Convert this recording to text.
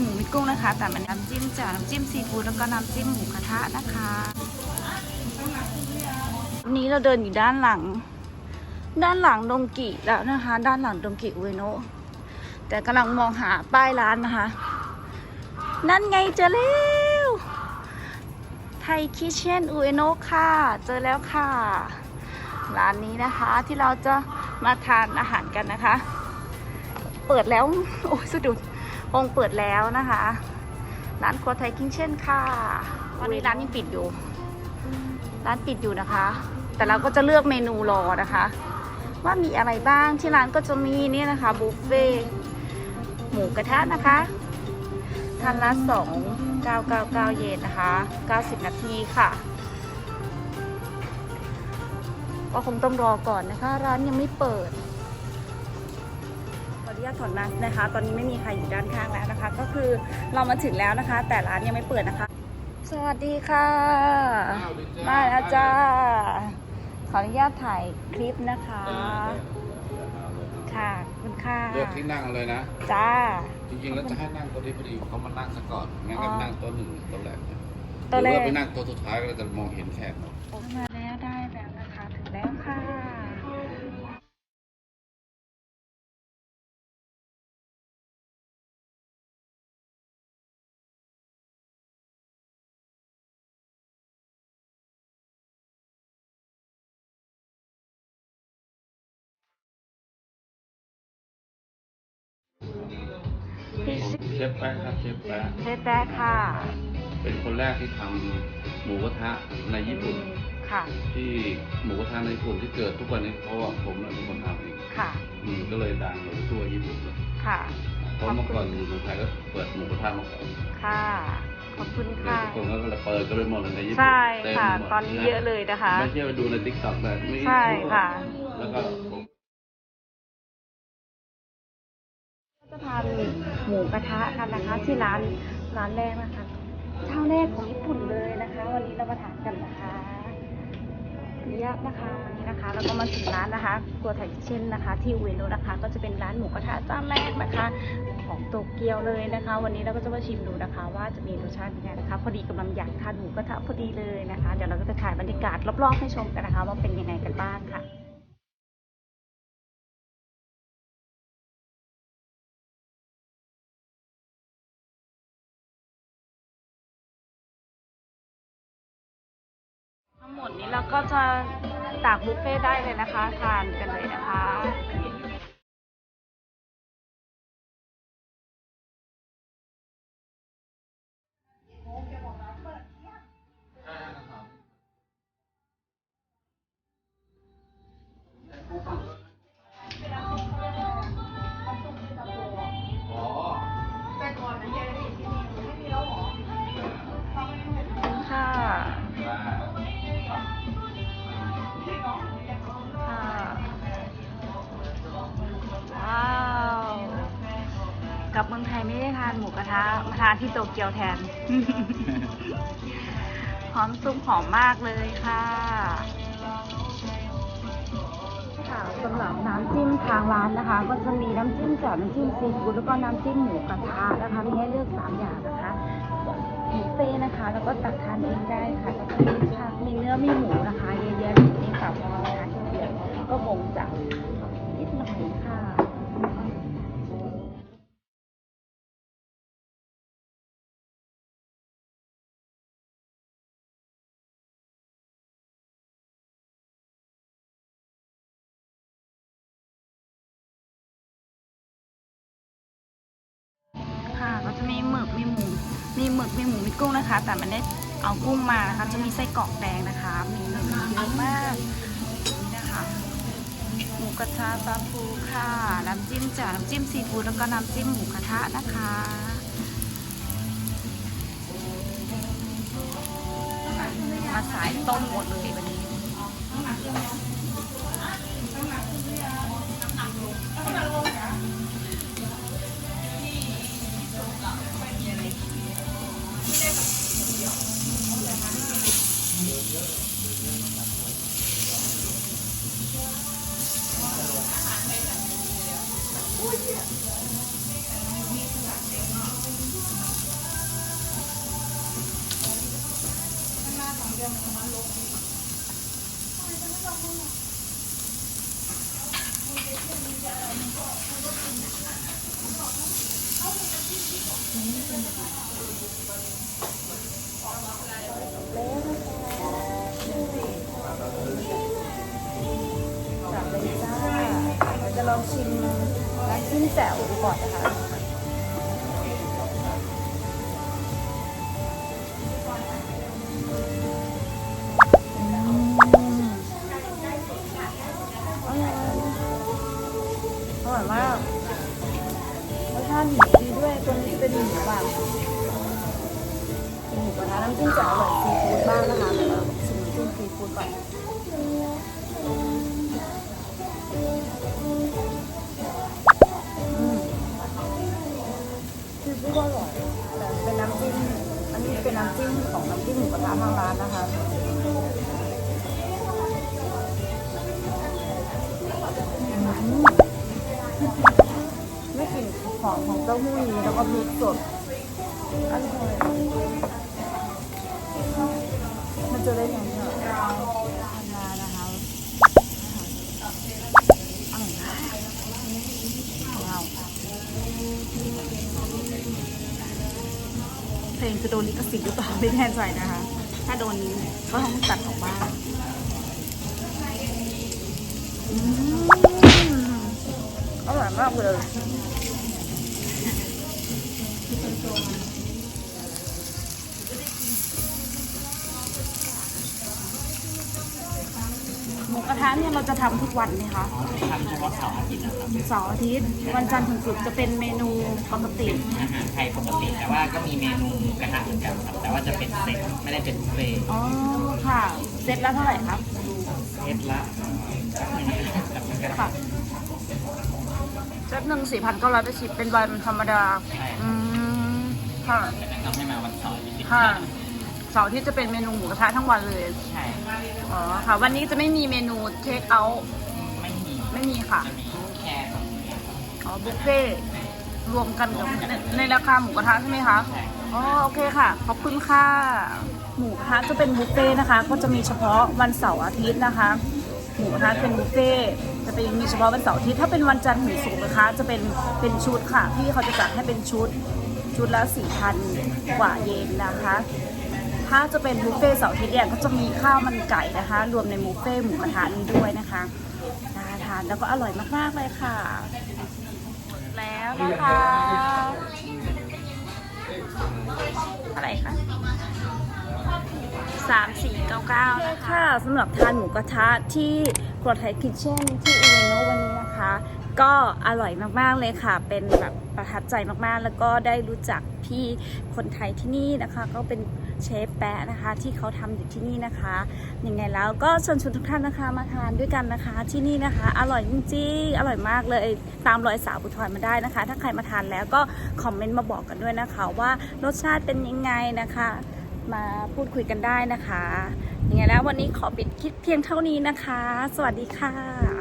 หมูมีกุ้งนะคะ แต่มันน้ำจิ้มจ่าน้ำจิ้มซีฟู้ดแล้วก็น้ำจิ้มหมูกระทะนะคะวันนี้เราเดินอยู่ด้านหลัง ด้านหลังดงกิแล้วนะคะ ด้านหลังดงกิอุเอโนะแต่กำลังมองหาป้ายร้านนะคะ นั่นไงเจอแล้วไทยคิเช่นอุเอโนะค่ะ เจอแล้วค่ะ ร้านนี้นะคะที่เราจะมาทานอาหารกันนะคะ เปิดแล้ว โอ้ยสะดุด คงเปิดแล้วนะคะ ร้านครัวไทยคิเช่นค่ะตอนนี้ร้านยังปิดอยู่ ร้านปิดอยู่นะคะ แต่เราก็จะเลือกเมนูรอนะคะ ว่ามีอะไรบ้างที่ร้านก็จะมีเนี่ยนะคะบุฟเฟ่ต์หมูกระทะนะคะทานละสองเก้าเก้าเก้าเยนนะคะเก้าสิบนาทีค่ะก็คงต้องรอก่อนนะคะ ร้านยังไม่เปิดขออนุญาตถอนมาสนะคะ ตอนนี้ไม่มีใครอยู่ด้านข้างแล้วนะคะ ก็คือเรามาถึงแล้วนะคะ แต่ร้านยังไม่เปิดนะคะ สวัสดีค่ะ มาแล้วจ้า ขออนุญาตถ่ายคลิปนะคะ ค่ะขอบคุณค่ะเลือกที่นั่งเลยนะ จ้า จริงๆแล้วจะให้นั่งโต๊ะที่พอดีเขามานั่งซะก่อนงั้นก็อ๋อนั่งโต๊ะหนึ่งโต๊ะแรกนะโต๊ะแรกหรือว่าไปนั่งโต๊ะสุดท้ายก็จะมองเห็นแขกหมดมา เชฟแป๊ะครับเชฟแป๊ะเชฟแป๊ะค่ะ เป็นคนแรกที่ทำหมูกระทะในญี่ปุ่น ค่ะ ที่หมูกระทะในญี่ปุ่นที่เกิดทุกวันนี้เพราะว่าผมน่ะเป็นคนทำเองค่ะ อืมก็เลยดังไปทั่วญี่ปุ่นเลยค่ะ เพราะเมื่อก่อนอยู่เมืองไทยก็เปิดหมูกระทะมาก่อนค่ะ ขอบคุณแล้วค่ะ ทุกคนก็เลยเปิดก็เลยหมดเลยในญี่ปุ่นใช่เต็มค่ะ หมดตอนนี้เยอะเลยนะคะ ไม่เชื่อไปดูในทิกตอกเลยไม่ใช่ค่ะ แล้วก็ ทานหมูกระทะกันนะคะ ที่ร้านร้านแรกนะคะเจ้าแรกของญี่ปุ่นเลยนะคะ วันนี้เรามาทานกันนะคะขออนุญาตนะคะนนี้นะคะ แล้วก็มาถึงร้านนะคะครัวไทเช่นนะคะ ที่อุเอโนนะคะ ก็จะเป็นร้านหมูกระทะเจ้าแรกนะคะ ของโตเกียวเลยนะคะ วันนี้เราก็จะมาชิมดูนะคะ ว่าจะมีรสชาติยังไงนะคะ พอดีกำลังอยากทานหมูกระทะพอดีเลยนะคะ เดี๋ยวเราก็จะถ่ายบรรยากาศรอบๆให้ชมกันนะคะ ว่าเป็นยังไงกันบ้างค่ะ ทั้งหมดนี้เราก็จะตากบุฟเฟ่ได้เลยนะคะ ทานกันเลยนะคะ ลับเมืองไทยไม่ได้ทานหมูกระทะมาทานที่โตเกียวแทน หอมซุปหอมมากเลยค่ะค่ะสำหรับน้ำจิ้มทางร้านนะคะ ก็จะมีน้ำจิ้มจากน้ำจิ้มซีฟู้ดแล้วก็น้ำจิ้มหมูกระทะนะคะมีให้เลือกสามอย่างนะคะบุฟเฟ่ต์นะคะ แล้วก็ตักทานเองได้ค่ะแล้วก็มีผักมีเนื้อมีหมูนะคะเยอะแยะเลยนี่ค่ะพอมาทานทีเดียวก็บ่งจากนิดหน่อยค่ะ จะมีหมึกมีหมู มีหมึกมีหมูมีกุ้งนะคะ แต่มันได้เอากุ้งมานะคะ จะมีไส้กรอกแดงนะคะ มีเยอะมากนี่นะคะหมูกระทะปลาฟูค่ะน้ำจิ้มจาน้ำจิ้มซีฟู้ดแล้วก็น้ำจิ้มหมูกระทะนะคะมาสายต้มหมดเลยวันนี้ เลยจ้าเราจะลองชิมน้ำจิ้มแจ่วดูก่อนนะคะ ร่อยมากรสชาติหมูดีด้วยตัวนี้เป็นหมูแบบเป็นหมูกระทะน้ำจิ้มจะอร่อยซีฟู้ดบ้างนะคะเดี๋ยวเราชิมน้ำจิ้มซีฟู้ดก่อน หอมของเต้าหู้ยี้แล้วก็พริกสดอร่อยมันจะได้ยังไงทานมานะคะอร่อยมากว้าวเพลงจะโดนลิขสิทธิ์หรือเปล่าไม่แน่ใจนะคะ ถ้าโดนก็ต้องตัดออกบ้างอร่อยมากเลย หมูกระทะเนี่ยเราจะทำทุกวันไหมคะทำเฉพาะเสาร์อาทิตย์นะครับเสาร์อาทิตย์วันจันทร์ถึงศุกร์จะเป็นเมนูปกติ อาหารไทยปกติแต่ว่าก็มีเมนูกระทะเหมือนกันครับ แต่ว่าจะเป็นเซตไม่ได้เป็นบุฟเฟ่ต์อ๋อค่ะเซตละเท่าไหร่ครับเซตละไม่แน่จำไม่ได้ค่ะเซตหนึ่งสี่พันเก้าร้อยแปดสิบเป็นวันธรรมดา ใช่อืม ค่ะ แต่แนะนำให้มาวันเสาร์อาทิตย์ค่ะ เสาร์อาทิตย์จะเป็นเมนูหมูกระทะทั้งวันเลย ใช่อ๋อค่ะ วันนี้จะไม่มีเมนูเทคเอาท์ไม่มีไม่มีค่ะ จะมีแค่สองอย่างครับอ๋อบุฟเฟ่ต์รวมกันกับในในราคาหมูกระทะใช่ไหมคะ ใช่อ๋อโอเคค่ะ ขอบคุณค่ะ หมูกระทะจะเป็นบุฟเฟ่ต์นะคะ ก็จะมีเฉพาะวันเสาร์อาทิตย์นะคะ หมูกระทะเป็นบุฟเฟ่ต์จะเป็นมีเฉพาะวันเสาร์อาทิตย์ถ้าเป็นวันจันทร์ถึงศุกร์นะคะ จะเป็นเป็นชุดค่ะพี่เขาจะจัดให้เป็นชุด ชุดละสี่พันกว่าเยนนะคะ ถ้าจะเป็นบุฟเฟ่เสาร์อาทิตย์เนี่ยก็จะมีข้าวมันไก่นะคะ รวมในบุฟเฟ่หมูกระทะนี้ด้วยนะคะน่าทานแล้วก็อร่อยมากๆเลยค่ะ แล้วนะคะ อะไรคะสามสี่เก้าเก้าค่ะสำหรับทานหมูกระทะที่ครัวไทยคิทเช่นที่อุเรโนวันนี้นะคะ ก็อร่อยมากๆเลยค่ะ เป็นแบบประทับใจมากๆ แล้วก็ได้รู้จักพี่คนไทยที่นี่นะคะ ก็เป็น เชฟแปะนะคะ ที่เขาทำอยู่ที่นี่นะคะยังไงแล้วก็เชิญชวนทุกท่านนะคะมาทานด้วยกันนะคะ ที่นี่นะคะ อร่อยจริงๆอร่อยมากเลยตามรอยสาวบุทอยมาได้นะคะ ถ้าใครมาทานแล้วก็คอมเมนต์มาบอกกันด้วยนะคะ ว่ารสชาติเป็นยังไงนะคะ มาพูดคุยกันได้นะคะยังไงแล้ววันนี้ขอปิดคลิปเพียงเท่านี้นะคะ สวัสดีค่ะ